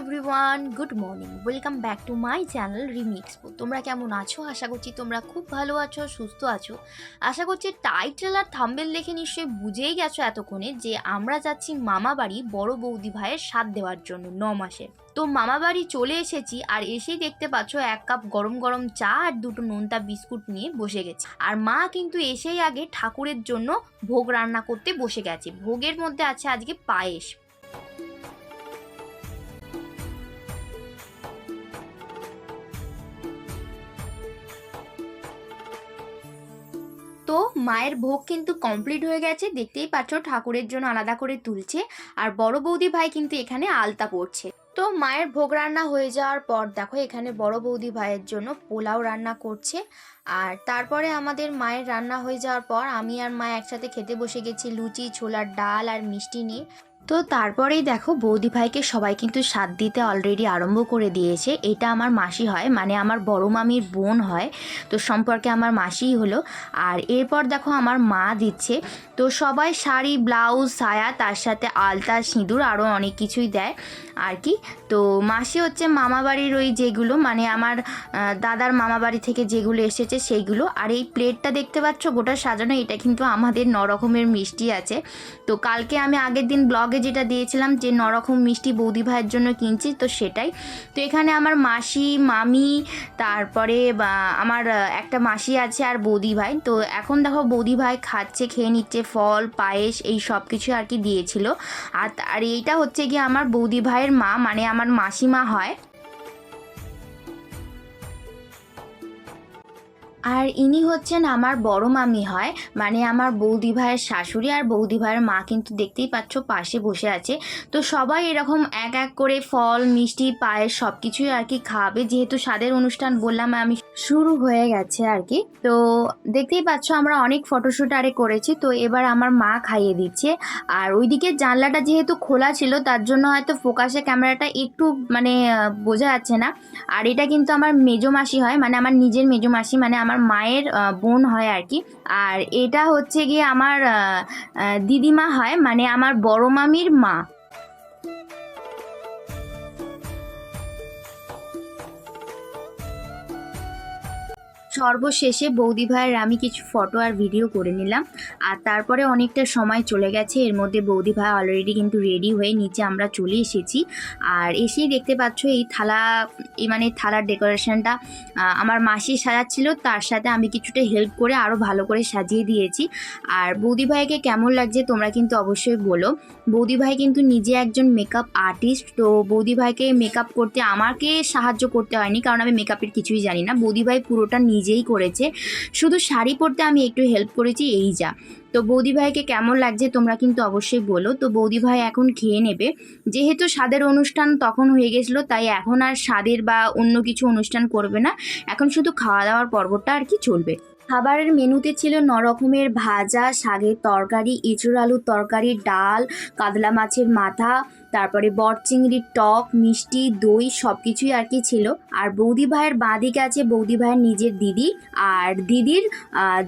Everyone good morning welcome back to my channel remix তোমরা কেমন আছো? আশা করছি তোমরা খুব ভালো আছো, সুস্থ আছো। আশা করছি টাইটেল আর থাম্বেল দেখে নিশ্চয়ই বুঝেই গেছো এতক্ষণে যে আমরা যাচ্ছি মামা বাড়ি বড় বৌদি ভাইয়ের স্বাদ দেওয়ার জন্য ন মাসের। তো মামা বাড়ি চলে এসেছি আর এসেই দেখতে পাচ্ছ এক কাপ গরম গরম চা আর দুটো নোনতা বিস্কুট নিয়ে বসে গেছে। আর মা কিন্তু এসেই আগে ঠাকুরের জন্য ভোগ রান্না করতে বসে গেছে। ভোগের মধ্যে আছে আজকে পায়েস। মায়ের ভোগ কিন্তু কমপ্লিট হয়ে গেছে। দেখতেই পাচ্ছ, ঠাকুরের জন্য আলাদা করে তুলছে আর বড় বৌদি ভাই কিন্তু এখানে আলতা পড়ছে তো মায়ের ভোগ রান্না হয়ে যাওয়ার পর দেখো, এখানে বড় বৌদি ভাইয়ের জন্য পোলাও রান্না করছে। আর তারপরে আমাদের মায়ের রান্না হয়ে যাওয়ার পর আমি আর মা একসাথে খেতে বসে গেছি, লুচি, ছোলার ডাল আর মিষ্টি নিয়ে। তো তারপরেই দেখো বৌদি ভাইকে সবাই কিন্তু স্বাদ দিতে অলরেডি আরম্ভ করে দিয়েছে। এটা আমার মাসি হয় মানে আমার বড় মামির বোন হয়, তো সম্পর্কে আমার মাসিই হলো। আর এরপর দেখো আমার মা দিচ্ছে, তো সবাই শাড়ি, ব্লাউজ, সায়া, তার সাথে আলতা, সিঁদুর আরও অনেক কিছুই দেয় আর কি। তো মাসি হচ্ছে মামাবাড়ির ওই যেগুলো মানে আমার দাদার মামাবাড়ি থেকে যেগুলো এসেছে সেইগুলো। আর এই প্লেটটা দেখতে পাচ্ছ গোটা সাজানো, এটা কিন্তু আমাদের ন রকমের মিষ্টি আছে। তো কালকে আমি আগের দিন ব্লগে যেটা দিয়েছিলাম যে নরকম মিষ্টি বৌদি ভাইয়ের জন্য কিনছি, তো সেটাই। তো এখানে আমার মাসি, মামি, তারপরে আমার একটা মাসি আছে আর বৌদি ভাই। তো এখন দেখো বৌদি ভাই খাচ্ছে, খেয়ে নিচ্ছে, ফল, পায়েস, এই সব কিছু আর কি দিয়েছিল। আর আর এইটা হচ্ছে কি আমার বৌদি ভাইয়ের মা মানে আমার মাসিমা হয়। আর ইনি হচ্ছেন আমার বড় মামি হয় মানে আমার বৌদি ভাইয়ের শাশুড়ি আর বৌদি ভাইয়ের মা কিন্তু দেখতেই পাচ্ছ পাশে বসে আছে। তো সবাই এরকম এক এক করে ফল, মিষ্টি, পায়েস সব কিছুই আর কি খাওয়াবে যেহেতু স্বাদের অনুষ্ঠান বললাম আমি, শুরু হয়ে গেছে আর কি। তো দেখতেই পাচ্ছ আমরা অনেক ফটোশ্যুট আরে করেছি। তো এবার আমার মা খাইয়ে দিচ্ছে। আর ওইদিকে জানলাটা যেহেতু খোলা ছিল, তার জন্য হয়তো ফোকাসে ক্যামেরাটা একটু মানে বোঝা যাচ্ছে না। আর এটা কিন্তু আমার মেজো মাসি হয় মানে আমার নিজের মেজো মাসি মানে আমার মায়ের বোন হয় আর কি আর এটা হচ্ছে গিয়ে আমার দিদিমা হয় মানে আমার বড় মামির মা। সর্বশেষে বৌদি ভাইয়ের আমি কিছু ফটো আর ভিডিও করে নিলাম। আর তারপরে অনেকটা সময় চলে গেছে, এর মধ্যে বৌদি ভাই অলরেডি কিন্তু রেডি হয়ে নিচে আমরা চলে এসেছি। আর এসেই দেখতে পাচ্ছ এই থালা, এই মানে থালার ডেকোরেশনটা আমার মাসি সাজাচ্ছিল, তার সাথে আমি কিছুটা হেল্প করে আরও ভালো করে সাজিয়ে দিয়েছি। আর বৌদি ভাইকে কেমন লাগছে তোমরা কিন্তু অবশ্যই বলো। বৌদি ভাই কিন্তু নিজে একজন মেকআপ আর্টিস্ট তো বৌদি ভাইকে মেকআপ করতে আমাকে সাহায্য করতে হয়নি, কারণ আমি মেকআপের কিছুই জানি না। বৌদি ভাই পুরোটা নিজেই করেছে। শুধু শাড়ি পরতে আমি একটু হেল্প করেছি, এই যা। তো বৌদি ভাইকে কেমন লাগছে তোমরা কিন্তু অবশ্যই বলো। তো বৌদি ভাই এখন খেয়ে নেবে। যেহেতু স্বাদের অনুষ্ঠান তখন হয়ে গেছিল, তাই এখন আর স্বাদের বা অন্য কিছু অনুষ্ঠান করবে না। এখন শুধু খাওয়া দাওয়ার পর্বটা আর কি চলবে। খাবারের মেনুতে ছিল ন রকমের ভাজা শাকের তরকারি, এঁচুড় আলুর তরকারি, ডাল, কাতলা মাছের মাথা তারপরে বট চিংড়ির টক, মিষ্টি, দই সব কিছুই আর কি ছিল। আর বৌদি ভাইয়ের বাঁ দিকে আছে বৌদি ভাইয়ের নিজের দিদি আর দিদির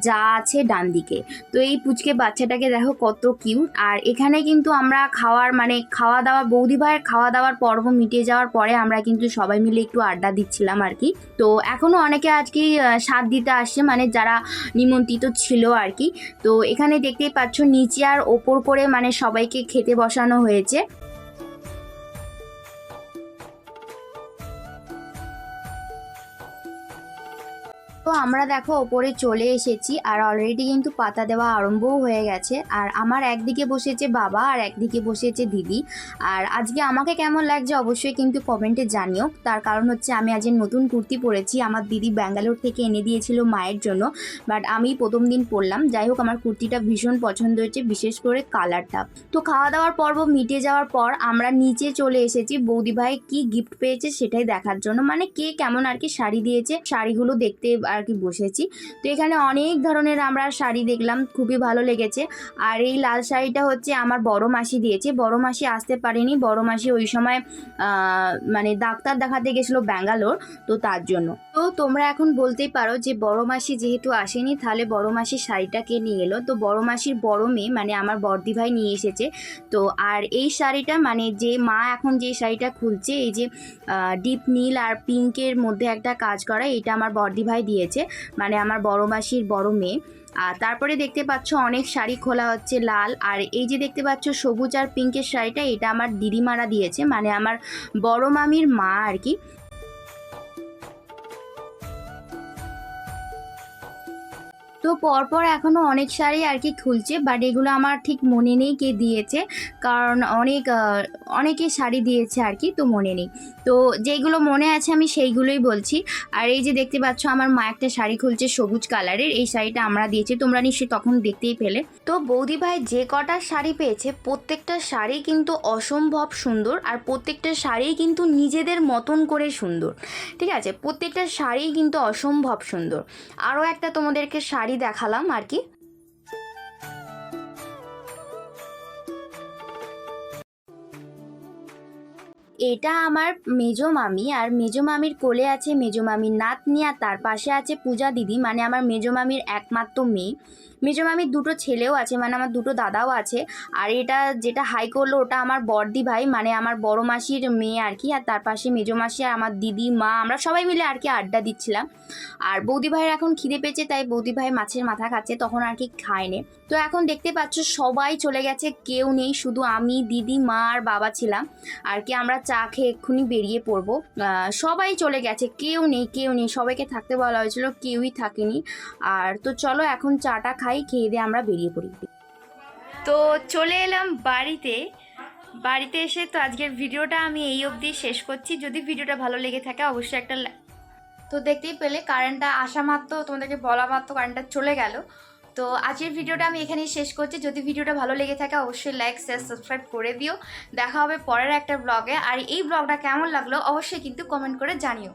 যা আছে ডান দিকে তো এই পুচকে বাচ্চাটাকে দেখো কত কিউট আর এখানে কিন্তু আমরা খাওয়ার মানে খাওয়া দাওয়া, বৌদি ভাইয়ের খাওয়া দাওয়ার পর্ব মিটে যাওয়ার পরে আমরা কিন্তু সবাই মিলে একটু আড্ডা দিচ্ছিলাম আর কি। তো এখনও অনেকে আজকে স্বাদ দিতে আসছে মানে যারা নিমন্ত্রিত ছিল আর কি। তো এখানে দেখতেই পাচ্ছ, নিচে আর ওপর করে মানে সবাইকে খেতে বসানো হয়েছে। তো আমরা দেখো ওপরে চলে এসেছি আর অলরেডি কিন্তু পাতা দেওয়া আরম্ভও হয়ে গেছে। আর আমার একদিকে বসেছে বাবা আর একদিকে বসেছে দিদি। আর আজকে আমাকে কেমন লাগছে অবশ্যই কিন্তু কমেন্টে জানিও। তার কারণ হচ্ছে আমি আজ নতুন কুর্তি পরেছি, আমার দিদি ব্যাঙ্গালোর থেকে এনে দিয়েছিল মায়ের জন্য। বাট আমি প্রথম দিন পরলাম, যাই হোক আমার কুর্তিটা ভীষণ পছন্দ হয়েছে, বিশেষ করে কালারটা। তো খাওয়া দাওয়ার পর্ব মিটে যাওয়ার পর আমরা নিচে চলে এসেছি। বৌদি ভাই কি গিফট পেয়েছে সেটাই দেখার জন্য। মানে কে কেমন আর কি শাড়ি দিয়েছে, শাড়িগুলো দেখতে আর কি বসেছি। তো এখানে অনেক ধরনের আমরা শাড়ি দেখলাম, খুবই ভালো লেগেছে। আর এই লাল শাড়িটা হচ্ছে আমার বড় মাসি দিয়েছে। বড় মাসি আসতে পারেনি, বড় মাসি ওই সময় মানে ডাক্তার দেখাতে গেছিল ব্যাঙ্গালোর, তো তার জন্য। তো তোমরা এখন বলতেই পারো যে বড় মাসি যেহেতু আসেনি, তাহলে বড় মাসির শাড়িটাকে নিয়ে এলো? তো বড় মাসির বড় মেয়ে মানে আমার বর্দি ভাই নিয়ে এসেছে। তো আর এই শাড়িটা মানে যে মা এখন যে শাড়িটা খুলছে, এই যে ডিপ নীল আর পিঙ্কের মধ্যে একটা কাজ করা, এটা আমার বর্দি ভাই দিয়েছে মানে আমার বড় মাসির বড় মেয়ে। আর তারপরে দেখতে পাচ্ছ অনেক শাড়ি খোলা হচ্ছে লাল, আর এই যে দেখতে পাচ্ছ সবুজ আর পিঙ্কের শাড়িটা, এটা আমার দিদিমারা দিয়েছে মানে আমার বড় মামির মা আর কি। তো পরপর এখনও অনেক শাড়ি আর কি খুলছে বাট এগুলো আমার ঠিক মনে নেই কে দিয়েছে, কারণ অনেক অনেকে শাড়ি দিয়েছে আর কি, তো মনে নেই। তো যেগুলো মনে আছে আমি সেইগুলোই বলছি। আর এই যে দেখতে পাচ্ছ আমার মা একটা শাড়ি খুলছে সবুজ কালারের, এই শাড়িটা আমরা দিয়েছি, তোমরা নিশ্চয়ই তখন দেখতেই পেলে। তো বৌদি ভাই যে কটা শাড়ি পেয়েছে, প্রত্যেকটা শাড়ি কিন্তু অসম্ভব সুন্দর আর প্রত্যেকটা শাড়ি কিন্তু নিজেদের মতন করে সুন্দর, ঠিক আছে? প্রত্যেকটা শাড়ি কিন্তু অসম্ভব সুন্দর। আরও একটা তোমাদেরকে শাড়ি দেখালাম আর কি। এটা আমার মেজো মামি আর মেজো মামির কোলে আছে মেজো মামির নাতনি আর তার পাশে আছে পূজা দিদি মানে আমার মেজো মামির একমাত্র মেয়ে। মেজো মামির দুটো ছেলেও আছে মানে আমার দুটো দাদাও আছে। আর এটা যেটা হাই করল, ওটা আমার বড়দি ভাই মানে আমার বড় মাসির মেয়ে আর কি, আর তার পাশে মেজো মাসি আর আমার দিদি, মা, আমরা সবাই মিলে আর কি আড্ডা দিচ্ছিলাম। আর বৌদি ভাইয়ের এখন খিদে পেয়েছে, তাই বৌদি ভাই মাছের মাথা খাচ্ছে, তখন আর কি খায়নি। তো এখন দেখতে পাচ্ছ, সবাই চলে গেছে, কেউ নেই, শুধু আমি, দিদি, মা আর বাবা ছিলাম। আর কি আমরা চা খেয়ে এক্ষুনি বেরিয়ে পড়ব। সবাই চলে গেছে, কেউ নেই কেউ নেই, সবাইকে থাকতে বলা হয়েছিল, কেউই থাকেনি। আর তো চলো, এখন চাটা খাই। খেয়ে দিয়ে আমরা বেরিয়ে পড়ি। তো চলে এলাম বাড়িতে। বাড়িতে এসে তো আজকের ভিডিওটা আমি এই অবধি শেষ করছি। যদি ভিডিওটা ভালো লেগে থাকে অবশ্যই একটা তো দেখতেই পেলে কারেন্টটা আসা মাত্র, তোমাদেরকে বলা মাত্র কারেন্টটা চলে গেল। তো আজকের ভিডিওটা আমি এখানেই শেষ করছি। যদি ভিডিওটা ভালো লেগে থাকে অবশ্যই লাইক শেয়ার সাবস্ক্রাইব করে দিও। দেখা হবে পরের একটা ব্লগে আর এই ব্লগটা কেমন লাগল অবশ্যই কিন্তু কমেন্ট করে জানিও।